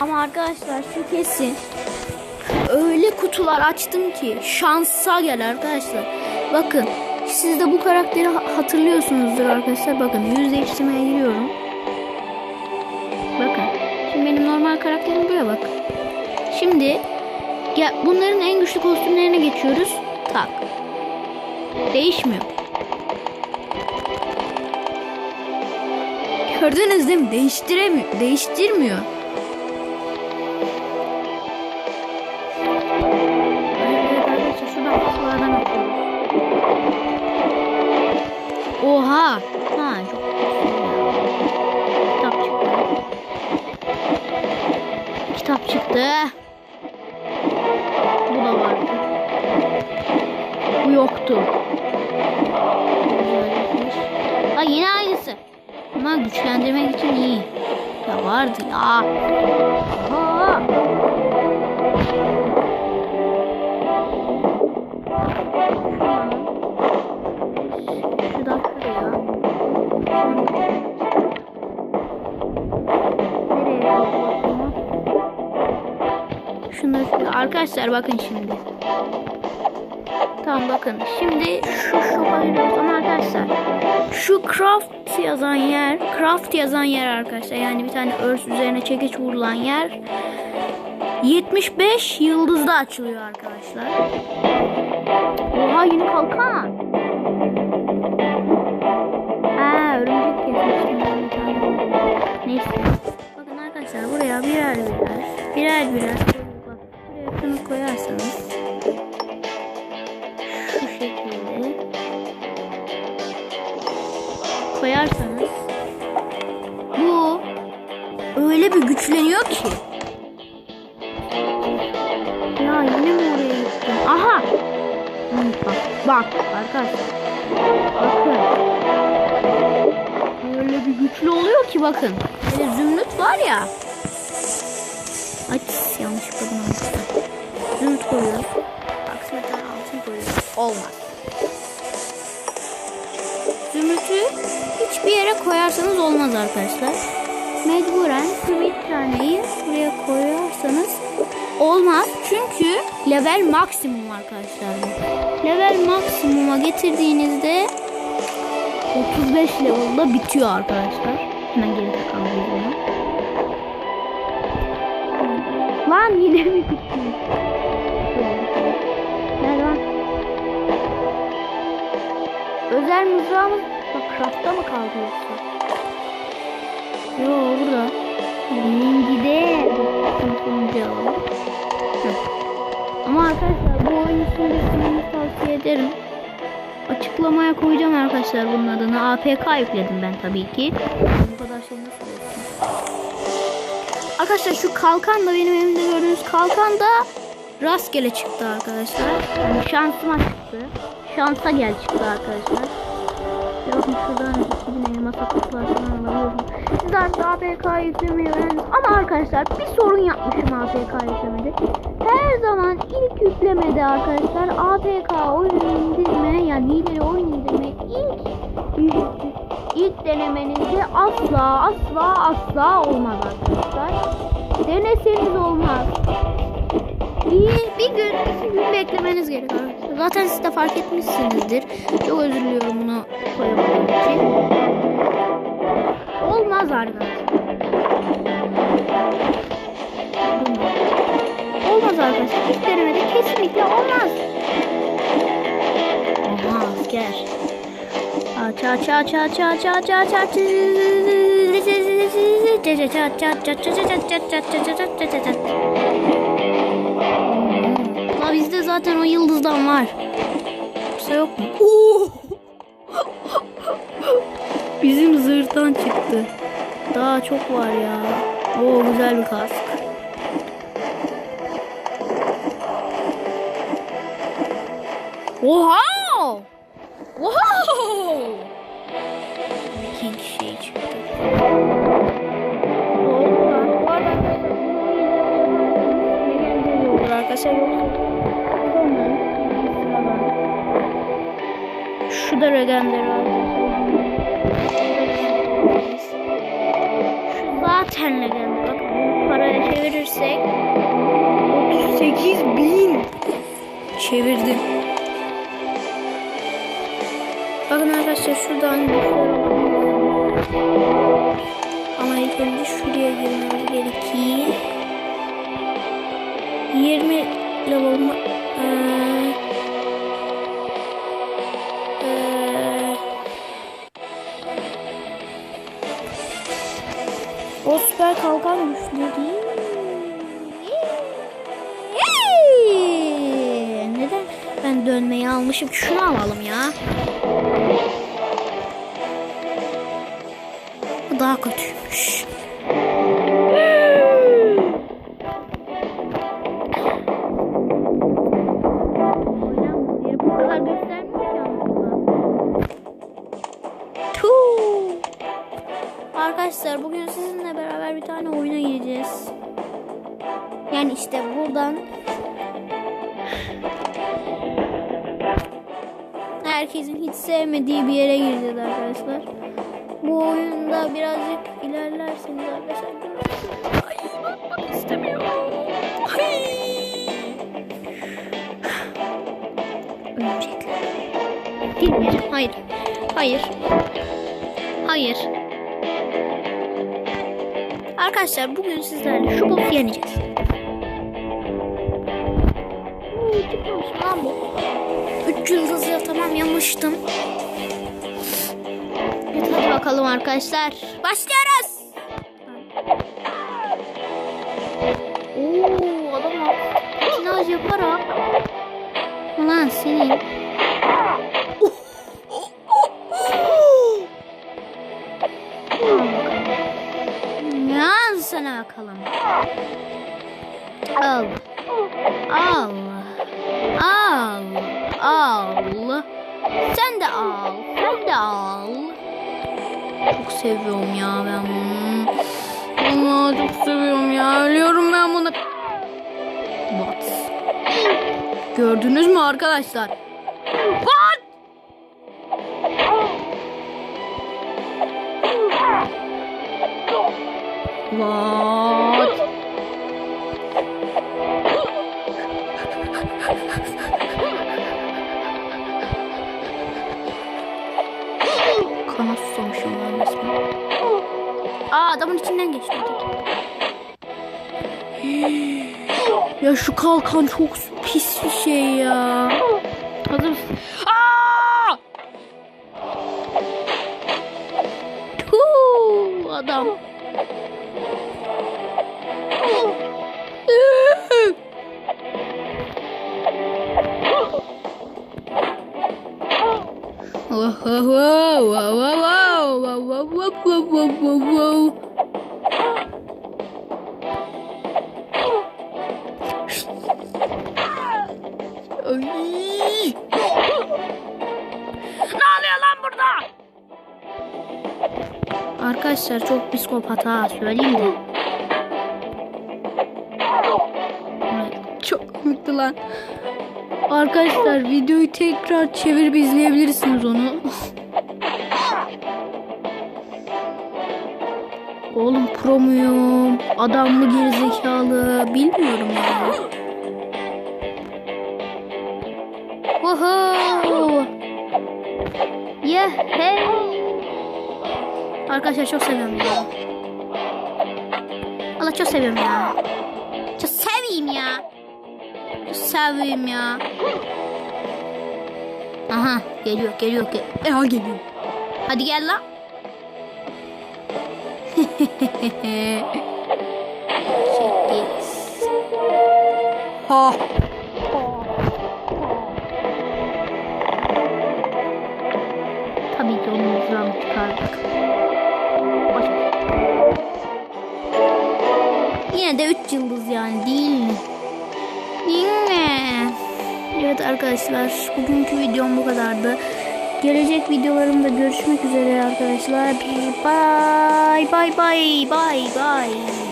Ama arkadaşlar şu kesin. Öyle kutular açtım ki şansa gel arkadaşlar. Bakın siz de bu karakteri ha- hatırlıyorsunuzdur arkadaşlar. Bakın yüz değiştirmeye giriyorum. Bakın. Şimdi benim normal karakterim buraya bak. Şimdi ya bunların en güçlü kostümlerine geçiyoruz. Tak. Değişmiyor. Gördünüz değil mi? Değiştiremiyor. Değiştirmiyor. Oha! Ha çok Kitap çıktı. Kitap çıktı. Bu yoktu. Ha yine aynısı. Ama güçlendirmek için iyi. Ya vardı ya. Aa. Şuradan şuraya. Nereye koyalım? Şunları. Arkadaşlar bakın şimdi. Tamam bakın. Şimdi şu şoka giriyoruz ama arkadaşlar şu craft yazan yer, craft yazan yer arkadaşlar. Yani bir tane örs üzerine çekiç vurulan yer 75 yıldızda açılıyor arkadaşlar. Oha yeni kalkan. Ha örümcek kesmiştim ben. Neyse. Bakın arkadaşlar buraya birer birer birer birer ki ya yine mi oraya gittim? Aha! Bak, bak arkadaşlar. Bakın. Öyle bir güçlü oluyor ki bakın. Böyle zümrüt var ya. Ay yanlış kadın almıştım. Zümrüt koyuyoruz. Aksine altın koyuyoruz. Olmaz. Zümrütü hiçbir yere koyarsanız olmaz arkadaşlar. Mecburen bir taneyi buraya koyarsanız olmaz. Çünkü level maksimum arkadaşlar. Level maksimuma getirdiğinizde 35 level'da bitiyor arkadaşlar. Hemen geri takalım bunu. Lan yine mi bitti? Özel mızrağımız bak craft'ta mı kaldı yoksa? Yo burada. Alalım. Hı. Ama arkadaşlar bu oyunu sürüsünü tavsiye ederim. Açıklamaya koyacağım arkadaşlar bunun adını. APK yükledim ben tabii ki. Bu kadar şey nasıl? Arkadaşlar şu kalkan da benim elimde gördüğünüz kalkan da rastgele çıktı arkadaşlar. Yani şansıma çıktı. Şansa gel çıktı arkadaşlar. Bakın şuradan 2000 elma saklıklar falan alabiliyorsunuz. Siz artık APK yüklemeyi öğrendiniz. Ama arkadaşlar bir sorun yapmışım APK yüklemede. Her zaman ilk yüklemede arkadaşlar APK oyun indirme yani hileli oyun indirme ilk ilk denemenizde asla asla asla olmaz arkadaşlar. Deneseniz olmaz. Bir, bir gün, iki gün beklemeniz gerekiyor. Zaten siz de fark etmişsinizdir. Çok özür diliyorum bunu koyamadığım için. Olmaz arkadaşlar. Olmaz arkadaşlar. İlk denemede kesinlikle olmaz. Olmaz gel. Aç aç aç aç aç aç aç aç La bizde zaten o yıldızdan var. Yoksa yok mu? Bizim zırhtan çıktı. Daha çok var ya. Oo güzel bir kask. Oha! Wow! Viking şey çıktı. Arkadaşlar. Şu da Legender arkadaşlar. Şu zaten Legender. Bakın bunu paraya çevirirsek 38 bin. Çevirdim. Bakın arkadaşlar şuradan olabilir. Ama ilk önce şuraya girmemiz gerekiyor. 20 level mı? Ee, o süper kalkan güçleri. Neden ben dönmeyi almışım? Şunu alalım ya. Bu daha kötüymüş. İşte buradan herkesin hiç sevmediği bir yere gireceğiz arkadaşlar. Bu oyunda birazcık ilerlerseniz arkadaşlar Ay istemiyorum. Ay. Girmeyeceğim. Hayır. Hayır. Hayır. Arkadaşlar bugün sizlerle şu boss'u yeneceğiz. Çıkmamış lan bu. 3 yıldızı tamam yamıştım. Evet, hadi bakalım arkadaşlar. Başlıyoruz. Oo, adam patinaj yaparak. Ulan senin. Al sana bakalım. Al. Al. Al. Al. Sen de al. Sen de al. Çok seviyorum ya ben bunu. Ama çok seviyorum ya. Ölüyorum ben bunu. What? Gördünüz mü arkadaşlar? What? What? Aa adamın içinden geçti. ya şu kalkan çok pis bir şey ya. Hazır mısın? Aa! Huu, adam. Whoa, whoa, whoa, whoa, Ay. Ne oluyor lan burada? Arkadaşlar çok psikopat ha söyleyeyim de. Çok komikti lan. Arkadaşlar videoyu tekrar çevirip izleyebilirsiniz onu. Oğlum pro muyum? Adam mı gerizekalı? Bilmiyorum ya. Woohoo! Yeah, hey! Arkadaşlar çok seviyorum ya. Allah çok seviyorum ya. Çok seveyim ya. Çok seveyim ya. Aha geliyor geliyor geliyor. Aha geliyor. Hadi gel lan. Ha. Tabii ki onu mızrağını çıkardık. Başka. Yine de 3 yıldız yani değil mi? Değil mi? Evet arkadaşlar bugünkü videom bu kadardı. Gelecek videolarımda görüşmek üzere arkadaşlar. Bye bye bye bye bye.